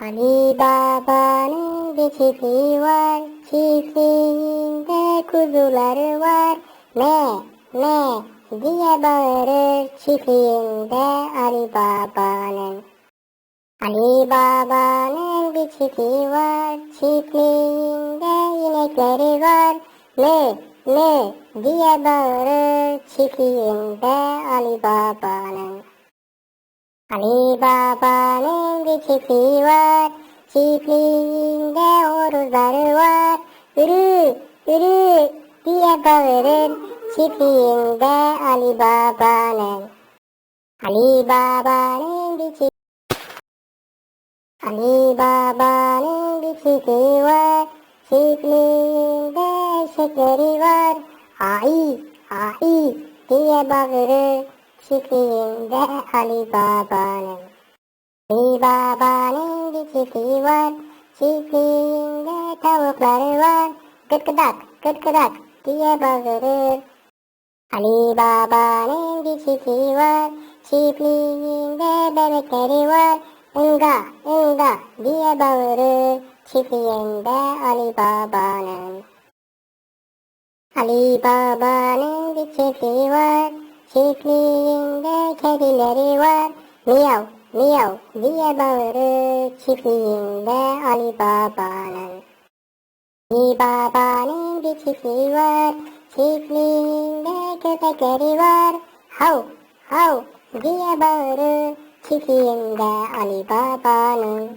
Ali Baba'nın bir çiftliği var, çiftliğinde kuzuları var. Me, me diye bağırır çiftliğinde Ali Baba'nın. Ali Baba'nın bir çiftliği var, çiftliğinde inekleri var. Mü, mü diye bağırır çiftliğinde Ali Baba'nın. அலிபாபாலேந்தி செய்வார் சீப்லி இந்த ஒரு வருவார். இரு இரு வியப்பவரன் சீப்லி இந்த அலிபாபானன். அலிபாபாலேந்தி அலிபாபாலேந்தி செய்வார் சீப்லி இந்த தெரிவார் ஆயி ஆயி வியப்பவரன் சிக்கியிருந்த அலிபாபானே அலிபாபானே சிக்கிவான் சிக்கியிருந்த தவு பருவான் கிட்கதாக் கிட்கதாக் திய பகுரு. அலிபாபானே சிக்கிவான் சிக்கியிருந்த பெருக்கெறிவான் எங்கா எங்கா திய பகுரு. சிக்கியிருந்த அலிபாபானன். அலிபாபானே சிக்கிவான் çiftliğinde kedileri var. Miyav, miyav diye bağırır çiftliğinde Ali Baba'nın. Ali Baba'nın bir çiftliği var, çiftliğinde köpekleri var. Hav, hav diye bağırır çiftliğinde Ali Baba'nın.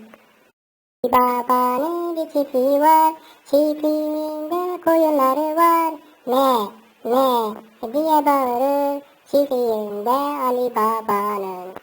Ali Baba'nın bir çiftliği var, çiftliğinde koyunları var. Ne, ne diye bağırır çiftliğinde Ali Baba'nın.